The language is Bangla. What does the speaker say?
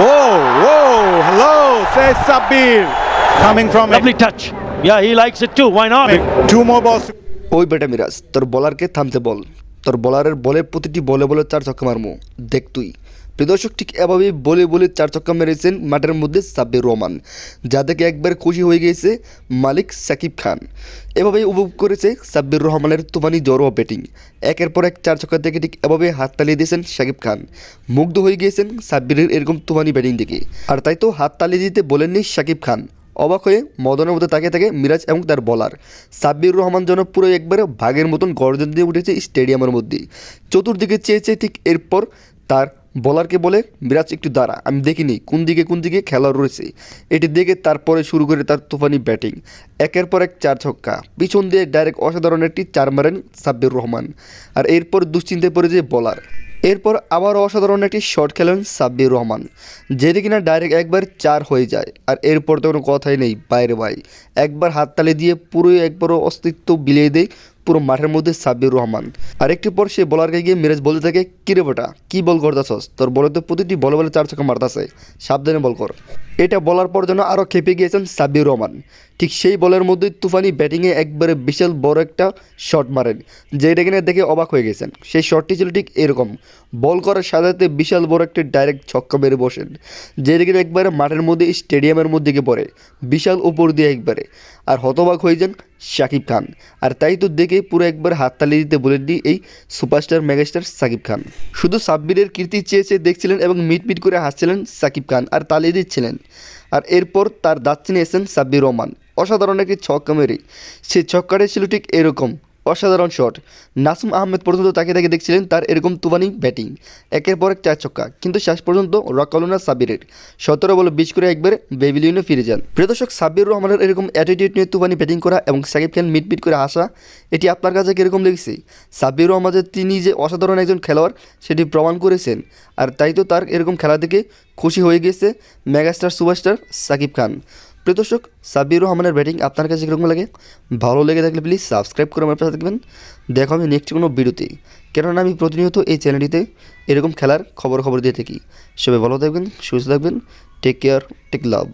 Whoa, whoa, hello, says Sabir. Coming from Lovely touch. Yeah, he likes it too. Why not? Two more balls. to- ওই বেটা মিরাজ তোর বলারকে থামতে বল তোর বলারের বলে প্রতিটি বলে বলে চার ছক্কা মারমু। দেখ তুই। প্রিয়দর্শক ঠিক এভাবেই বলে বলে চার ছক্কা মেরেছেন মাঠের মধ্যে সাব্বির রহমান। যা দেখে একবার খুশি হয়ে গিয়েছে মালিক সাকিব খান। এভাবেই উপভোগ করেছে সাব্বির রহমানের তুফানি জড়ো ব্যাটিং। একের পর এক চার ছক্কা থেকে ঠিক এভাবে হাত তালিয়ে দিয়েছেন সাকিব খান। মুগ্ধ হয়ে গিয়েছেন সাব্বিরের এরকম তুফানি ব্যাটিং দেখে। আর তাই তো হাত তালিয়ে দিতে বলেননি সাকিব খান। অবাক হয়ে মদনের মধ্যে তাকিয়ে থাকে মিরাজ এবং তার বলার। সাব্বির রহমান যেন পুরো একবারে ভাগের মতন গর্জন দিয়ে উঠেছে স্টেডিয়ামের মধ্যে। চতুর্দিকে চেয়ে চেয়ে ঠিক এরপর তার বলারকে বলে, মিরাজ, একটু দাঁড়া, আমি দেখিনি কোন দিকে কোন দিকে খেলা রয়েছে। এটি দেখে তারপরে শুরু করে তার তুফানি ব্যাটিং। একের পর এক চার ছক্কা। পিছন দিয়ে ডাইরেক্ট অসাধারণ একটি চার মারেন সাব্বির রহমান। আর এরপর দুশ্চিন্তায় পড়ে যে বলার। এরপর আবার অসাধারণ একটি শট খেলেন সাব্বির রহমান। যেটি কিনা ডাইরেক্ট একবার চার হয়ে যায়, আর এরপর তো কোনো কথাই নেই বাইরে ভাই। একবার হাততালি দিয়ে পুরোই একবারও অস্তিত্ব বিলিয়ে দেয় পুরো মাঠের মধ্যে সাব্বির রহমান। আর একটু পর সে বলারকে গিয়ে মিরাজ বলতে থাকে কিরে বেটা, কি বল করতেছস? তোর বলে তো প্রতিটি বলে বলে চার ছক্কা মারতাছে। সাবধানে বল কর। এটা বলার পর যেন আরও খেপে গিয়েছেন সাব্বির রহমান। ঠিক সেই বলের মধ্যে তুফানি ব্যাটিংয়ে একবারে বিশাল বড় একটা শট মারেন যেটা কিনা দেখে অবাক হয়ে গেছেন। সেই শটটি ছিল ঠিক এরকম। বল করার সাথে সাথে বিশাল বড় একটা ডাইরেক্ট ছক্কা মেরে বসেন যেটা কিনা একবারে মাঠের মধ্যে স্টেডিয়ামের মধ্যে গিয়ে পড়ে, বিশাল উপর দিয়ে একবারে। আর হতবাক হয়ে যান শাকিব খান। আর তাই তো দেখে পুরো একবার হাততালি দিতে বলেননি এই সুপারস্টার মেগাস্টার সাকিব খান। শুধু সাব্বিরের কীর্তি চেয়ে চেয়ে দেখছিলেন এবং মিটমিট মিট করে হাসছিলেন সাকিব খান আর তালি দিচ্ছিলেন। আর এরপর তার দাঁত চিনে এসেছেন সাব্বির রহমান। অসাধারণ একটি ছক্কা মেরে। সেই ছক্কাটা ছিল ঠিক এরকম। অসাধারণ শট। নাসুম আহমেদ পর্যন্ত তাকে তাকে দেখছিলেন তার এরকম তুবানি ব্যাটিং। একের পর এক চার ছক্কা, কিন্তু শেষ পর্যন্ত রকালুনা সাবিরের সতেরো বলে বিশ করে একবার বেবিলিয়নে ফিরে যান। প্রিয় দর্শক, সাব্বির রহমানের এরকম অ্যাটিটিউড নিয়ে তুবানি ব্যাটিং করা এবং সাকিব খান মিট মিট করে আসা এটি আপনার কাছে কীরকম লেগেছে? সাব্বির রহমানের তিনি যে অসাধারণ একজন খেলোয়াড়, সেটি প্রমাণ করেছেন। আর তাই তো তার এরকম খেলা দেখে খুশি হয়ে গেছে মেগাস্টার সুপারস্টার সাকিব খান। প্রিয় দর্শক, সাব্বির রহমানের ব্যাটিং আপনার কাছে কীরকম লাগে? ভালো লেগে থাকলে প্লিজ সাবস্ক্রাইব করে আমার পাশে থাকবেন। দেখো আমি নেক্সট কোনো ভিডিওতে। কেননা আমি প্রতিনিয়ত এই চ্যানেলটিতে এরকম খেলার খবর খবর দিয়ে থাকি। সবাই ভালো থাকবেন, সুস্থ থাকবেন। টেক কেয়ার টেক লাভ